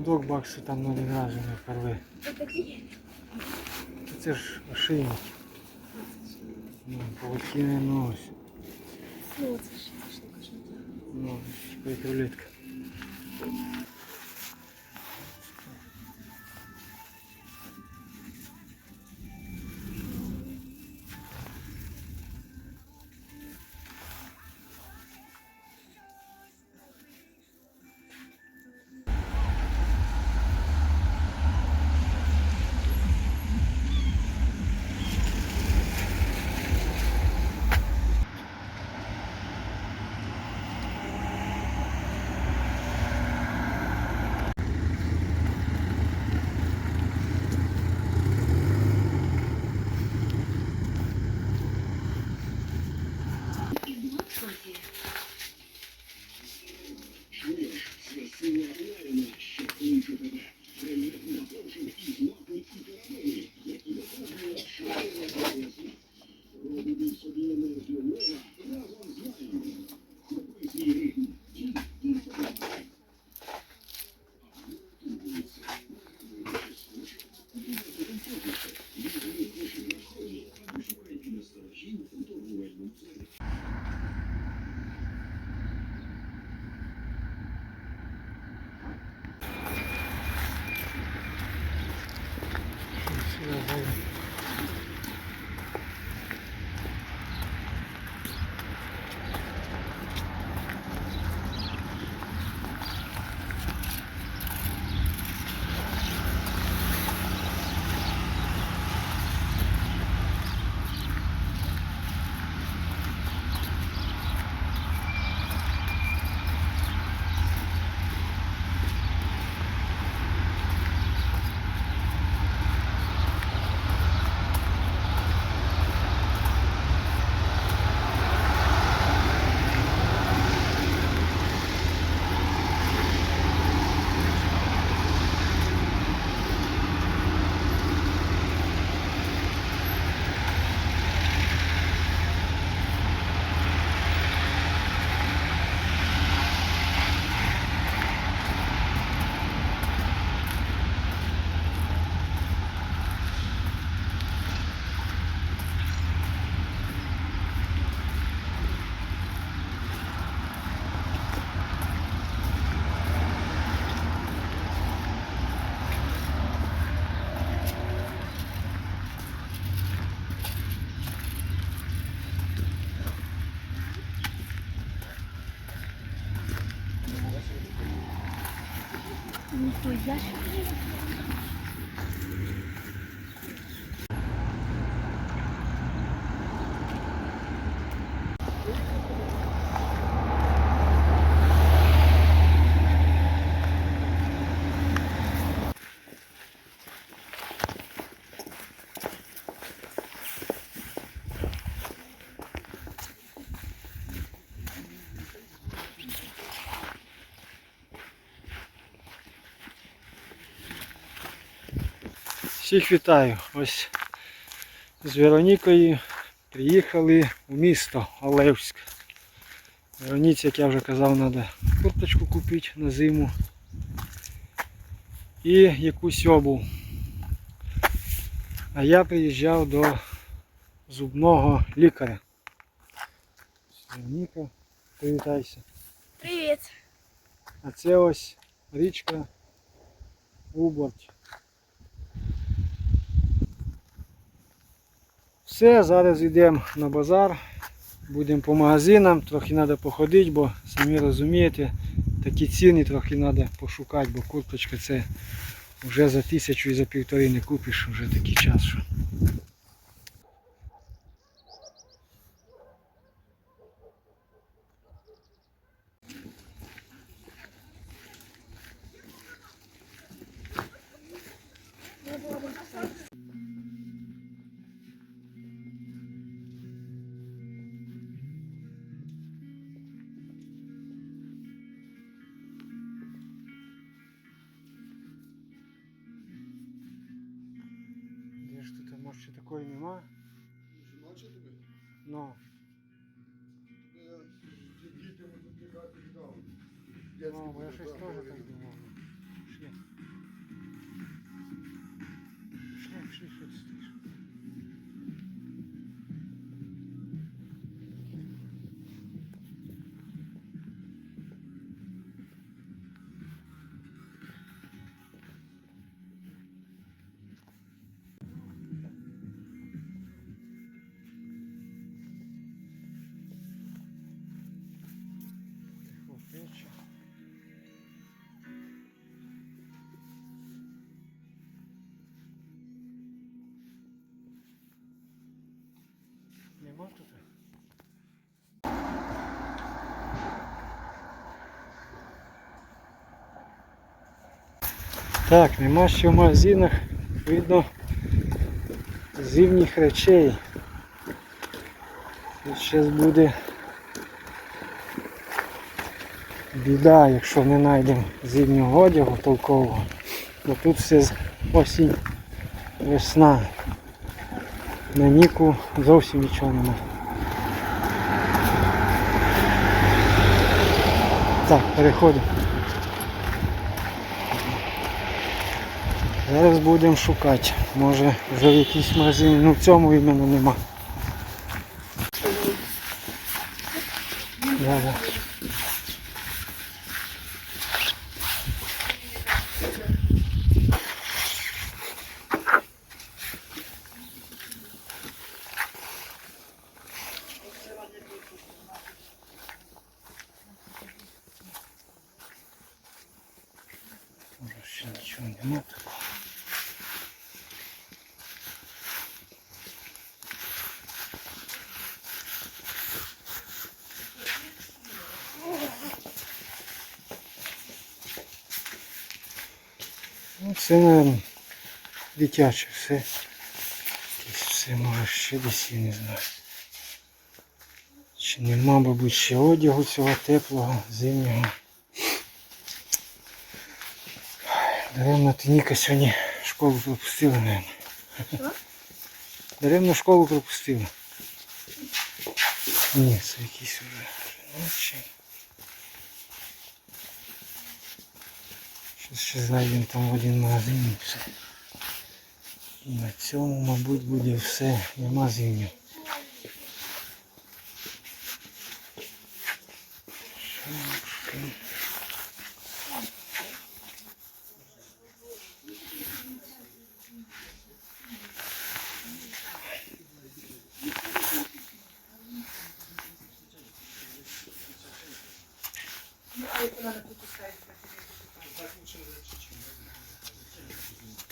І поводок бачу там налігражений порви. Отакі. Це ж ошейник. Ну, поводки не носять. Ну, це ж це ж не кошмар. Ну, типа як рулетка. arkadaşlar. Всіх вітаю. Ось з Веронікою приїхали у місто Олевськ. Вероніці, як я вже казав, треба курточку купити на зиму і якусь обув. А я приїжджав до зубного лікаря. Вероніка, привітайся. Привіт. А це ось річка Уборч. Все, зараз йдемо на базар, будемо по магазинам, трохи треба походити, бо самі розумієте, такі ціни трохи треба пошукати, бо курточка це вже за тисячу і за півтори не купиш вже такий час. Що. Так, нема ще в магазинах, видно, зимніх речей. Зараз буде біда, якщо не знайдемо зимнього одягу толкового. Бо тут все осінь, весна. На Ніку зовсім нічого нема. Так, переходимо. Зараз будемо шукати. Може вже в якійсь магазині, ну в цьому іменно нема. Да, ще нічого нема це, наверное, дитяче все. Якесь все може ще десь, я не знаю. Чи нема, мабуть, ще одягу цього теплого, зимнього. Даремно ти Ніка сьогодні школу пропустила. Що? Даремно школу пропустила. Ні, це якісь вже ночі. Ще зайдемо там в один магазин на цьому, мабуть, буде все. Нема зимнього. Шапки.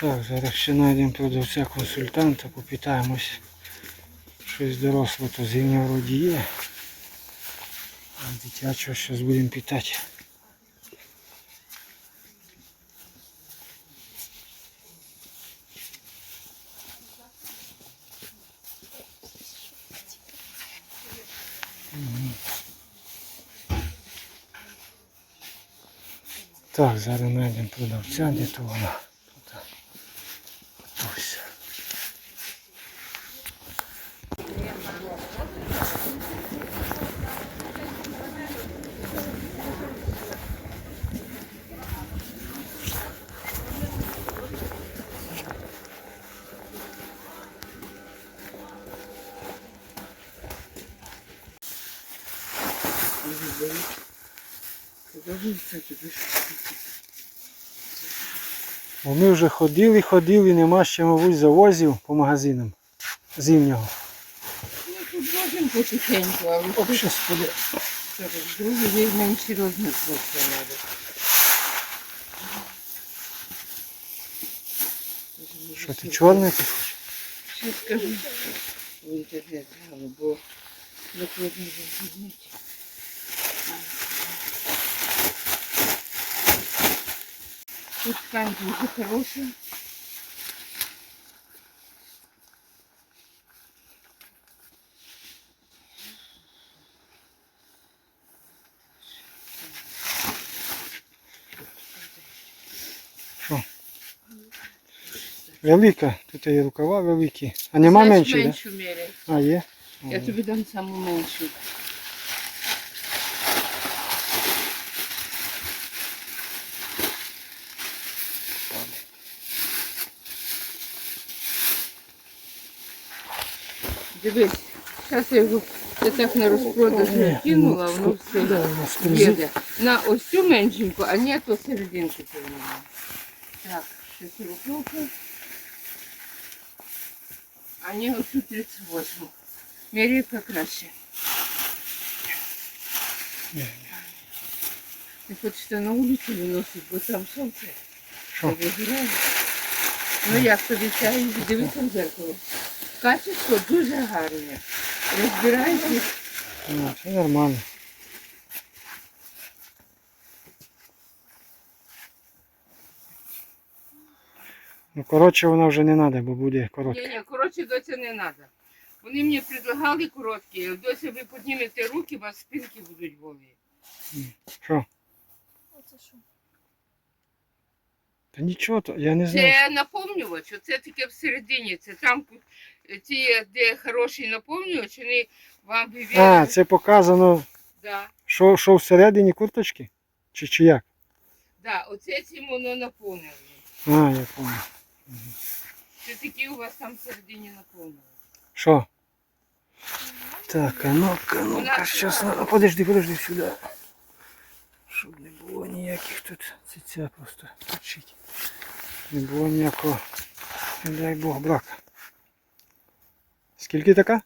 Так, зараз ще знайдемо продавця консультанта, попитаємось. Щось доросле, то зимнє вроді є. А дитячого зараз будемо питати. Так, зараз знайдемо продавця, де то вона. Бо ми вже ходили, ходили, нема ще, мабуть, завозів по магазинам зимнього. Ну, тут можемо потихеньку, а ви щас буде. другий менший розмір просто треба. Що ти чорний ти хочеш? Що скажу в інтернет бо накладно запіднити. Тут ткань дуже хороша. Що? Велика, тут є рукава великі. А нема Знаєш, меншої, так? меншу міряй. Да? А, є? Я тобі дам саму меншу. Дивись, зараз я його я так на розпродаж не кинула, воно все їде. На ось цю меншеньку, а ні, то серединку повинна. Так, ще 40 а не оцю 38. Міряй краще. Ти хочете на вулицю виносити, бо там сонце. Що? виграє. Ну як тобі ця і дивися в зеркало. Качество дуже гарне. Розбирайся. Ну, все нормально. Ну, коротше, вона вже не треба, бо буде Ні, коротка. ні, коротше, доця не треба. Вони мені предлагали короткі. Доця ви піднімете руки, у вас спинки будуть болі. Що? Оце що? Та нічого, то я не знаю. Це наповнювач, це таке всередині. Це там ті, де хороший наповнювач, вони вам А, це показано, Да, що, що всередині курточки? Чи, чи як? да, оце цим воно наповнено. А, я пам'ятаю. Це такі у вас там всередині наповнювач. Що? Так, а ну-ка, ну-ка, щас, подожди, подожди сюди. Щоб не було ніяких тут циця просто точить. Не було ніякого, не дай Бог, брака. Скільки така?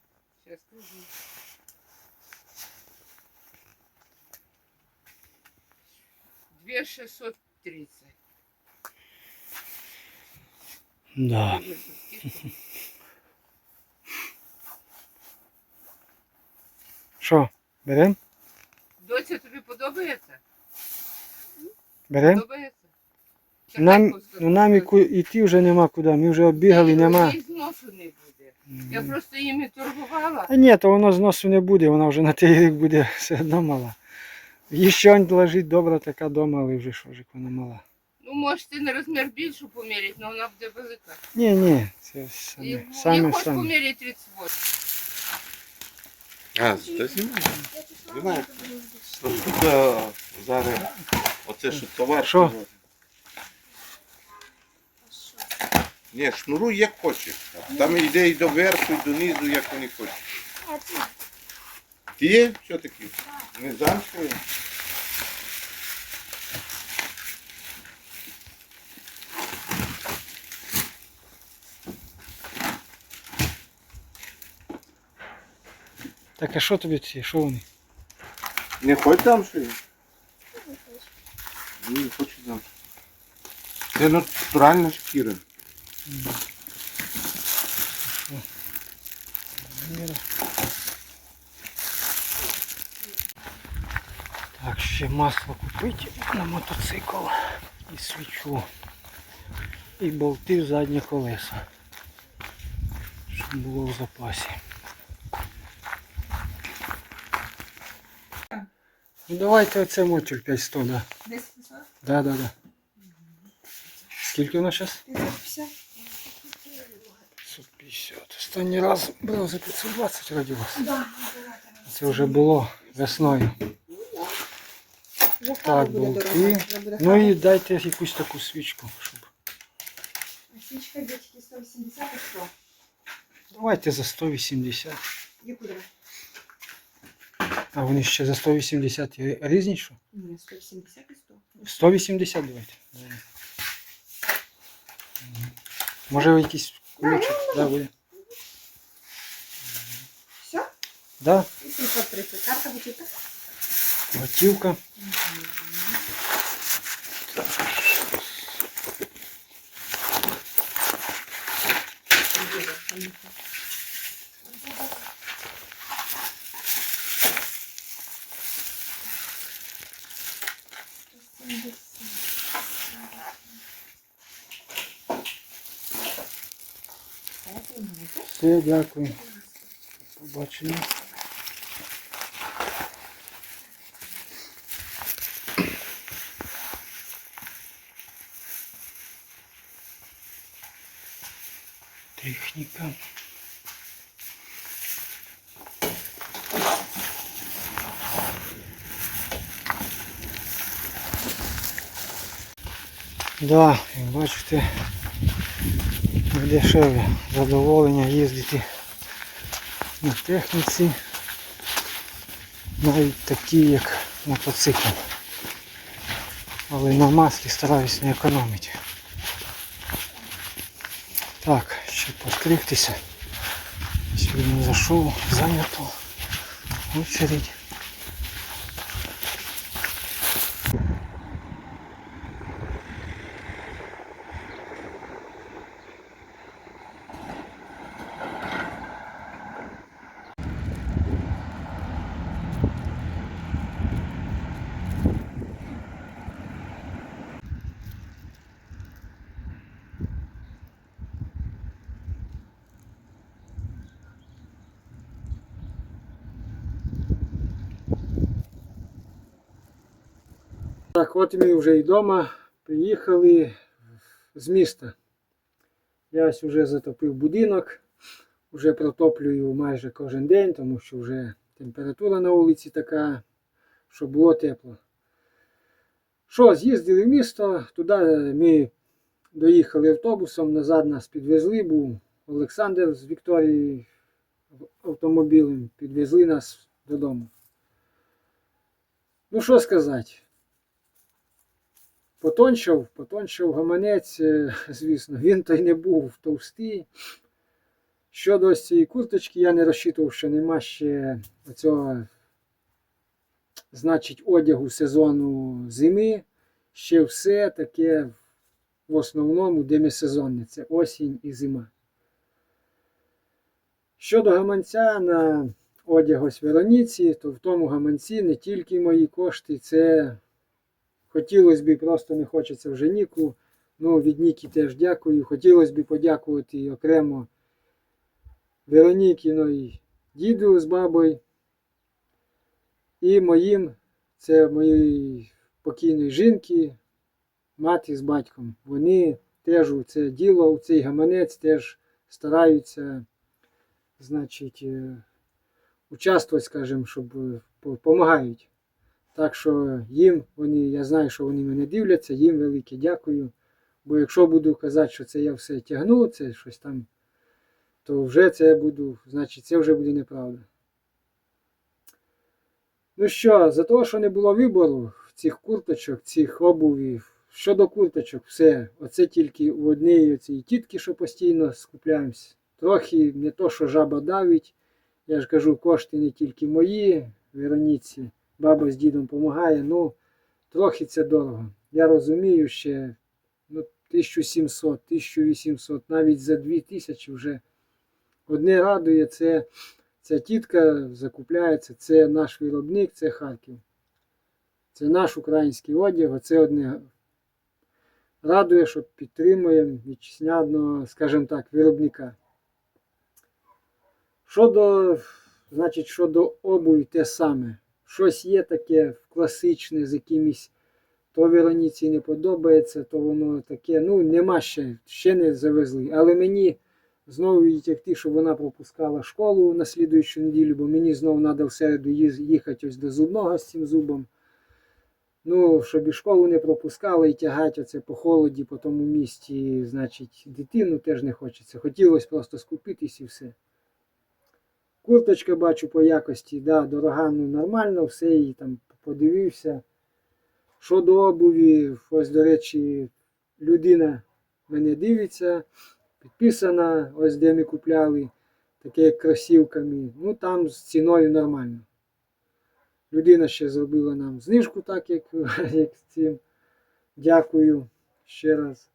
Две шестьсот тридцать. Да. Що, берем? Доця, тобі подобається? Берем? Нам, ну, нам і ку- іти вже нема куди, ми вже оббігали, Ні, нема. їй зносу не буде. Я просто їм і торгувала. А ні, то воно зносу не буде, вона вже на той рік буде все одно мала. Її щось лежить добра така дома, але вже що ж, як вона мала. Ну, можете на розмір більшу поміряти, але вона буде велика. Ні, ні, це І, саме, я саме, саме. поміряти 38. А, це знімає. Тут Знімає. зараз оце що товар. Що? Ні, шнуруй як хочеш. Там йде і до верху, і донизу, як вони хочуть. А ти? Ти є? Що таке? Не замшує? Так а що тобі ці, що вони? Не хочеш замшує? Ні, не хочу замшує. Це натуральна шкіра. Так, ще масло купити на мотоцикл і свічу. І болти в заднє колесо. Щоб було в запасі. давайте оце мотюль 500, да. Десь 500? Да, да, да. Скільки у нас зараз? 550? 550. Останній раз брав за 520 раді вас. Да. Це вже було весною. Вже Так, болти. Ну і дайте якусь таку свічку, щоб. Свічка дітки 180 і 100. Давайте за 180. Яку давай? А вони ще за 180 і різні що? Ні, 180 і 100. 180 давайте. Може якийсь куличок? Да, буде. Все? Да, І 730. Карта готуйте. готівка. Все, дякую. Побачення. Техніка. Да, бачите, дешеве задоволення їздити на техніці, навіть такі, як мотоцикл. Але на маслі стараюсь не економити. Так, ще постригтися. Сьогодні зайшов, зайнято. Очередь. От ми вже і вдома приїхали з міста. Я ось вже затопив будинок, вже протоплюю майже кожен день, тому що вже температура на вулиці така, що було тепло. Що, з'їздили в місто, туди ми доїхали автобусом, назад нас підвезли, був Олександр з Вікторією автомобілем, підвезли нас додому. Ну що сказати? Потончав, потончав гаманець, е, звісно, він той не був товстий. Щодо ось цієї курточки, я не розчитував, що нема ще оцього, значить, одягу сезону зими. Ще все таке в основному демісезонне. Це осінь і зима. Щодо гаманця на одяг ось Вероніці, то в тому гаманці не тільки мої кошти, це Хотілося б просто не хочеться вже Ніку. Ну, від Ніки теж дякую. Хотілося б подякувати окремо Вероніки, ну і діду з бабою. І моїм, це моєї покійної жінки, мати з батьком. Вони теж у це діло, у цей гаманець теж стараються, значить, е, участвувати, скажімо, щоб допомагають. Так що їм вони, я знаю, що вони мене дивляться, їм велике дякую. Бо якщо буду казати, що це я все тягну, це щось там, то вже це буду, значить, це вже буде неправда. Ну що, за того, що не було вибору цих курточок, цих обувів, щодо курточок, все. Оце тільки у одній цій тітки, що постійно скупляємось. Трохи не то, що жаба давить. Я ж кажу, кошти не тільки мої, Вероніці баба з дідом допомагає, ну трохи це дорого. Я розумію, ще ну, 1700, 1800, навіть за 2000 вже одне радує, це ця тітка закупляється, це наш виробник, це Харків. Це наш український одяг, оце одне радує, що підтримуємо вітчизняного, скажімо так, виробника. Щодо, значить, щодо обуви те саме щось є таке класичне з якимось, то Вероніці не подобається, то воно таке. Ну, нема ще, ще не завезли. Але мені знову відтягти, щоб вона пропускала школу на слідуючу неділю, бо мені знову треба в середу їхати ось до зубного з цим зубом. Ну, щоб і школу не пропускала і тягати оце по холоді по тому місті, значить, дитину теж не хочеться. Хотілося просто скупитись і все. Курточка бачу по якості, да, дорога, ну нормально, все її там подивився. Щодо обуві, ось, до речі, людина мене дивиться, підписана, ось де ми купляли, таке як кросівками. Ну там з ціною нормально. Людина ще зробила нам знижку, так як, як з цим. Дякую ще раз.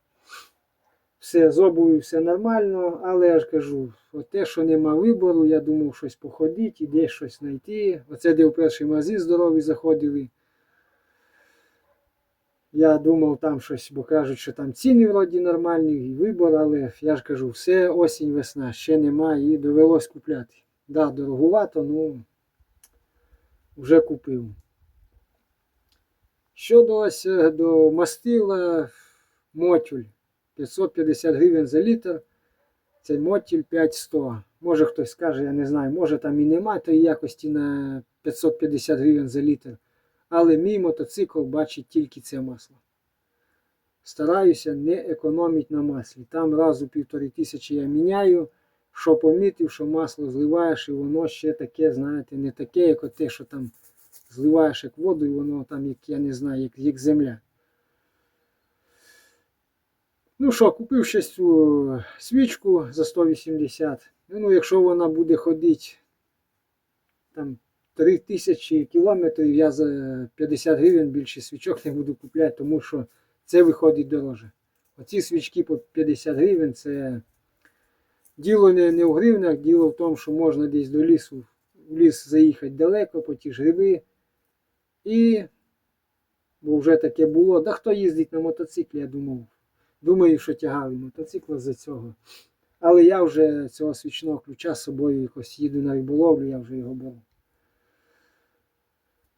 Все з обув'ю все нормально, але я ж кажу, от те, що нема вибору, я думав щось походити, і десь щось знайти. Оце де в перший магазин здоровий заходили. Я думав там щось, бо кажуть, що там ціни вроді нормальні, і вибор, але я ж кажу, все осінь, весна, ще нема і довелось купляти. Да, дорогувато, ну вже купив. Щодо ось е, до мастила, мотюль. 550 гривень за літр. цей мотіль 5100. Може хтось скаже, я не знаю, може там і немає тої якості на 550 гривень за літр. Але мій мотоцикл бачить тільки це масло. Стараюся не економити на маслі. Там раз у півтори тисячі я міняю, що помітив, що масло зливаєш, і воно ще таке, знаєте, не таке, як те, що там зливаєш як воду, і воно там, як я не знаю, як, як земля. Ну що, купив ще цю свічку за 180. Ну, якщо вона буде ходити там 3000 кілометрів, я за 50 гривень більше свічок не буду купляти, тому що це виходить дороже. Оці свічки по 50 гривень це діло не, не в гривнях, діло в тому, що можна десь до лісу, в ліс заїхати далеко по ті ж гриби. І, бо вже таке було. Да хто їздить на мотоциклі, я думав. Думаю, що тягали мотоцикл за цього. Але я вже цього свічного ключа з собою якось їду на риболовлю, я вже його беру.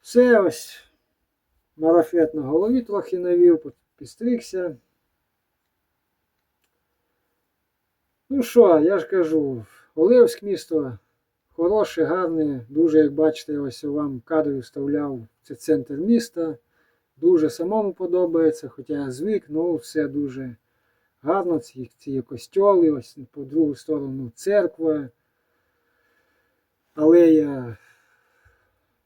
Все ось. Марафет на голові трохи навів, підстригся. Ну що, я ж кажу, Олевськ місто хороше, гарне, дуже, як бачите, ось вам кадри вставляв. Це центр міста. Дуже самому подобається, хоча я звик, ну все дуже гарно. Ці, ці костьоли, ось по другу сторону церква. Алея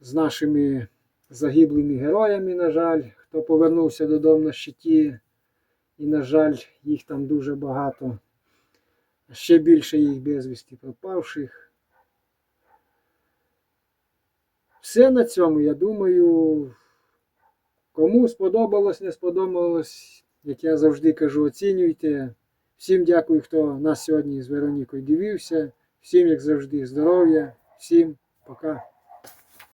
з нашими загиблими героями, на жаль, хто повернувся додому на щиті. І, на жаль, їх там дуже багато. Ще більше їх безвісті пропавших. Все на цьому, я думаю, кому сподобалось, не сподобалось, як я завжди кажу, оцінюйте. Всім дякую, хто нас сьогодні з Веронікою дивився. Всім, як завжди, здоров'я, всім пока.